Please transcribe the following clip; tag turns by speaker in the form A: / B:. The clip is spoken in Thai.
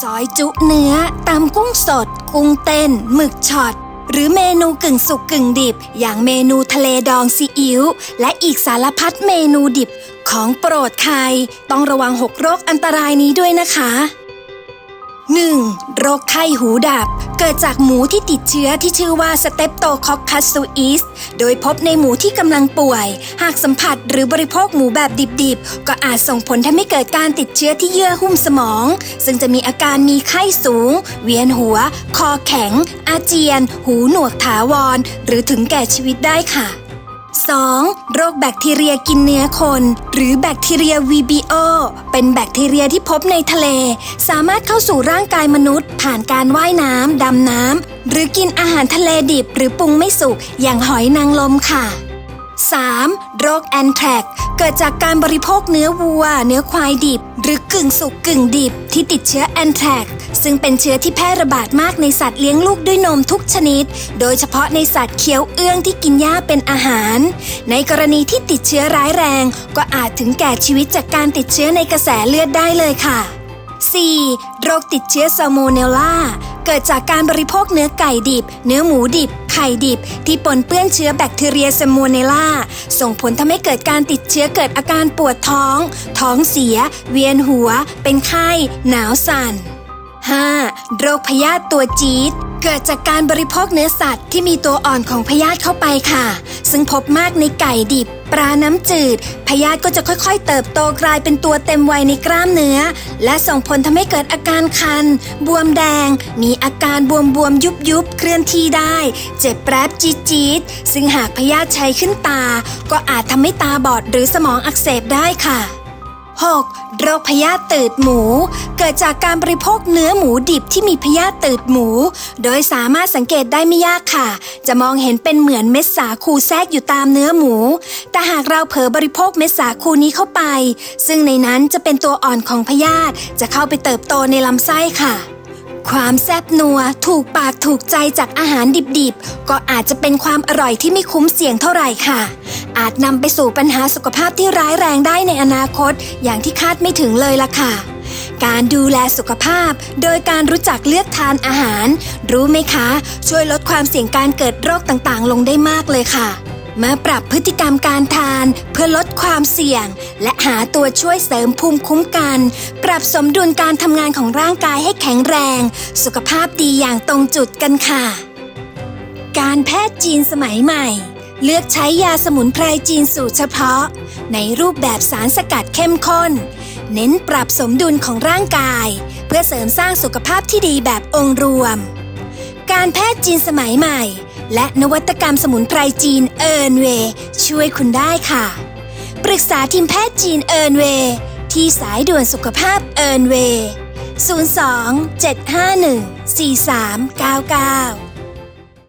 A: ซอยจุเนื้อตามกุ้งสด กุ้งเต้น หมึกช็อต หรือเมนูกึ่งสุกกึ่งดิบ อย่างเมนูทะเลดองซีอิ๊วและอีกสารพัดเมนูดิบของโปรดใคร ต้องระวังหกโรคอันตรายนี้ด้วยนะคะ 1. โรคไข้หูดับ เกิดจากหมูที่ติดเชื้อที่ชื่อว่าสเตปโตคอคคัสซูอิสโดยพบในหมูที่กำลังป่วย หากสัมผัสหรือบริโภคหมูแบบดิบๆ ก็อาจส่งผลทำให้เกิดการติดเชื้อที่เยื่อหุ้มสมอง ซึ่งจะมีอาการมีไข้สูง เวียนหัว คอแข็ง อาเจียน หูหนวกถาวร หรือถึงแก่ชีวิตได้ค่ะ 2. โรคแบคทีเรียกินเนื้อคน หรือแบคทีเรียวีบีโอเป็นแบคทีเรียที่พบในทะเล สามารถเข้าสู่ร่างกายมนุษย์ ผ่านการว่ายน้ำดำน้ำหรือกินอาหารทะเลดิบหรือปรุงไม่สุกอย่างหอยนางรมค่ะ 3. โรคแอนแทรกเกิดจากการบริโภคเนื้อวัว เนื้อควายดิบ หรือกึ่งสุกกึ่งดิบที่ติดเชื้อแอนแทรกซึ่งเป็นเชื้อที่แพร่ระบาดมากในสัตว์เลี้ยงลูกด้วยนมทุกชนิด โดยเฉพาะในสัตว์เคี้ยวเอื้องที่กินหญ้าเป็นอาหาร ในกรณีที่ติดเชื้อร้ายแรง ก็อาจถึงแก่ชีวิตจากการติดเชื้อในกระแสเลือดได้เลยค่ะ 4. โรคติดเชื้อซาโมเนลลา เกิดจากการบริโภคเนื้อไก่ดิบ เนื้อหมูดิบ ไข่ดิบ ที่ปนเปื้อนเชื้อแบคทีเรียสมูเนล่า ส่งผลทำให้เกิดการติดเชื้อเกิดอาการปวดท้อง ท้องเสีย เวียนหัว เป็นไข้ หนาวสั่น 5. โรคพยาธิตัวจี๊ดเกิดจากการบริโภคเนื้อสัตว์ที่มีตัวอ่อนของพยาธิเข้าไปค่ะ ซึ่งพบมากในไก่ดิบ ปลาน้ำจืด พยาธิก็จะค่อยๆ เติบโตกลายเป็นตัวเต็มวัยในกล้ามเนื้อ และส่งผลทำให้เกิดอาการคัน บวมแดง มีอาการบวมบวมยุบยุบเคลื่อนที่ได้ เจ็บแปรบจี๊ดจี๊ดซึ่งหากพยาธิใชัยขึ้นตา ก็อาจทำให้ตาบอดหรือสมองอักเสบได้ค่ะ 6. โรคพยาธิตืดหมู เกิดจากการบริโภคเนื้อหมูดิบที่มีพยาธิตืดหมู โดยสามารถสังเกตได้ไม่ยากค่ะ จะมองเห็นเป็นเหมือนเม็ดสาคูแทรกอยู่ตามเนื้อหมู แต่หากเราเผลอบริโภคเม็ดสาคูนี้เข้าไป ซึ่งในนั้นจะเป็นตัวอ่อนของพยาธิจะเข้าไปเติบโตในลำไส้ค่ะความแซ่บนัวถูกปากถูกใจจากอาหารดิบๆ ก็อาจจะเป็นความอร่อยที่ไม่คุ้มเสี่ยงเท่าไหร่ค่ะ อาจนำไปสู่ปัญหาสุขภาพที่ร้ายแรงได้ในอนาคต อย่างที่คาดไม่ถึงเลยล่ะค่ะ การดูแลสุขภาพ โดยการรู้จักเลือกทานอาหาร รู้ไหมคะ ช่วยลดความเสี่ยงการเกิดโรคต่างๆ ลงได้มากเลยค่ะมาปรับพฤติกรรมการทานเพื่อลดความเสี่ยง และหาตัวช่วยเสริมภูมิคุ้มกัน ปรับสมดุลการทำงานของร่างกายให้แข็งแรง สุขภาพดีอย่างตรงจุดกันค่ะ การแพทย์จีนสมัยใหม่ เลือกใช้ยาสมุนไพรจีนสูตรเฉพาะ ในรูปแบบสารสกัดเข้มข้น เน้นปรับสมดุลของร่างกาย เพื่อเสริมสร้างสุขภาพที่ดีแบบองค์รวม การแพทย์จีนสมัยใหม่ และนวัตกรรมสมุนไพรจีนเอิร์นเวช่วยคุณได้ค่ะ ปรึกษาทีมแพทย์จีนเอิร์นเวที่สายด่วนสุขภาพเอิร์นเวย์02 751 4399